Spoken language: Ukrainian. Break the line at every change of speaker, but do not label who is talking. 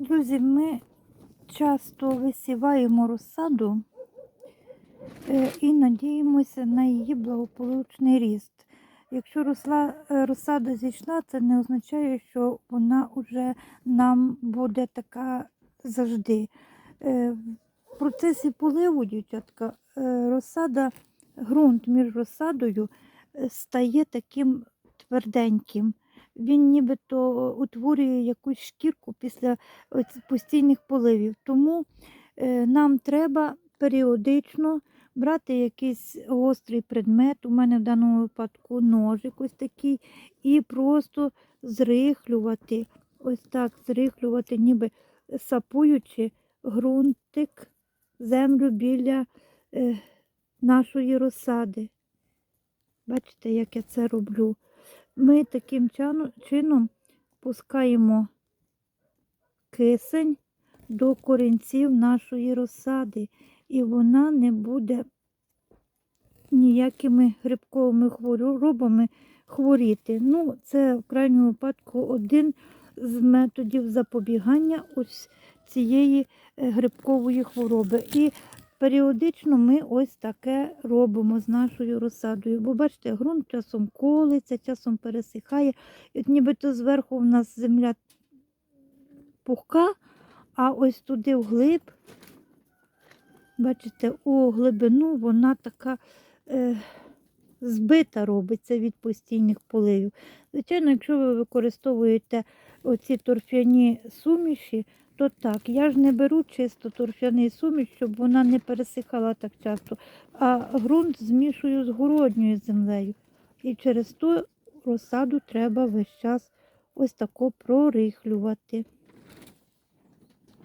Друзі, ми часто висіваємо розсаду е, і надіємося на її благополучний ріст. Якщо росла, е, розсада зійшла, це не означає, що вона вже нам буде така завжди. Е, В процесі поливу, дівчатка, розсада, ґрунт між розсадою стає таким тверденьким. Він нібито утворює якусь шкірку після постійних поливів. Тому е, нам треба періодично брати якийсь гострий предмет, у мене в даному випадку ножик ось такий, і просто зрихлювати, ось так зрихлювати, ніби сапуючи ґрунтик, землю біля е, нашої розсади. Бачите, як я це роблю. Ми таким чином пускаємо кисень до корінців нашої розсади, і вона не буде ніякими грибковими хворобами хворіти. Ну, це в крайньому випадку один з методів запобігання ось цієї е, грибкової хвороби. І періодично ми ось таке робимо з нашою розсадою. Бо бачите, ґрунт часом колиться, часом пересихає. От нібито зверху в нас земля пухка, а ось туди вглиб, бачите, у глибину вона така е, збита робиться від постійних поливів. Звичайно, якщо ви використовуєте оці торфяні суміші, то так, я ж не беру чисто торфяний суміш, щоб вона не пересихала так часто, а ґрунт змішую з городньою землею. І через то розсаду треба весь час ось тако прорихлювати.